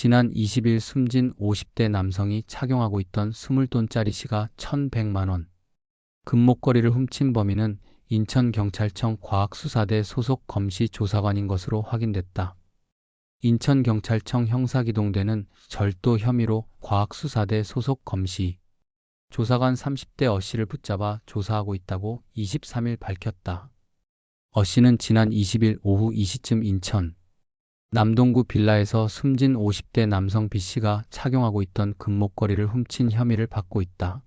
지난 20일 숨진 50대 남성이 착용하고 있던 20돈짜리 시가 1,100만원. 금목걸이를 훔친 범인은 인천경찰청 과학수사대 소속 검시 조사관인 것으로 확인됐다. 인천경찰청 형사기동대는 절도 혐의로 과학수사대 소속 검시 조사관 30대 어 씨를 붙잡아 조사하고 있다고 23일 밝혔다. 어 씨는 지난 20일 오후 2시쯤 인천 남동구 빌라에서 숨진 50대 남성 B 씨가 착용하고 있던 금목걸이를 훔친 혐의를 받고 있다.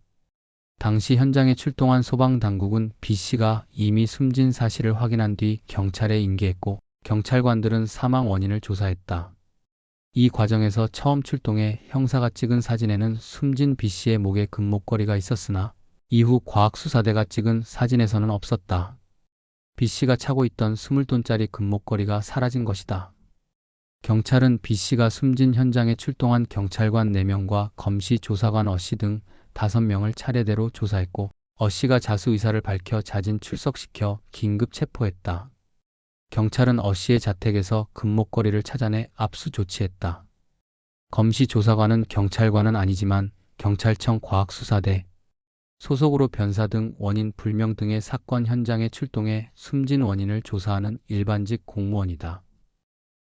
당시 현장에 출동한 소방당국은 B 씨가 이미 숨진 사실을 확인한 뒤 경찰에 인계했고 경찰관들은 사망 원인을 조사했다. 이 과정에서 처음 출동해 형사가 찍은 사진에는 숨진 B 씨의 목에 금목걸이가 있었으나 이후 과학수사대가 찍은 사진에서는 없었다. B 씨가 차고 있던 20돈짜리 금목걸이가 사라진 것이다. 경찰은 B 씨가 숨진 현장에 출동한 경찰관 4명과 검시 조사관 어씨 등 5명을 차례대로 조사했고 어 씨가 자수 의사를 밝혀 자진 출석시켜 긴급 체포했다. 경찰은 어 씨의 자택에서 금목걸이를 찾아내 압수 조치했다. 검시 조사관은 경찰관은 아니지만 경찰청 과학수사대 소속으로 변사 등 원인 불명 등의 사건 현장에 출동해 숨진 원인을 조사하는 일반직 공무원이다.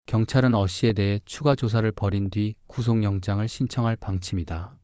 경찰은 어 씨에 대해 추가 조사를 벌인 뒤 구속영장을 신청할 방침이다.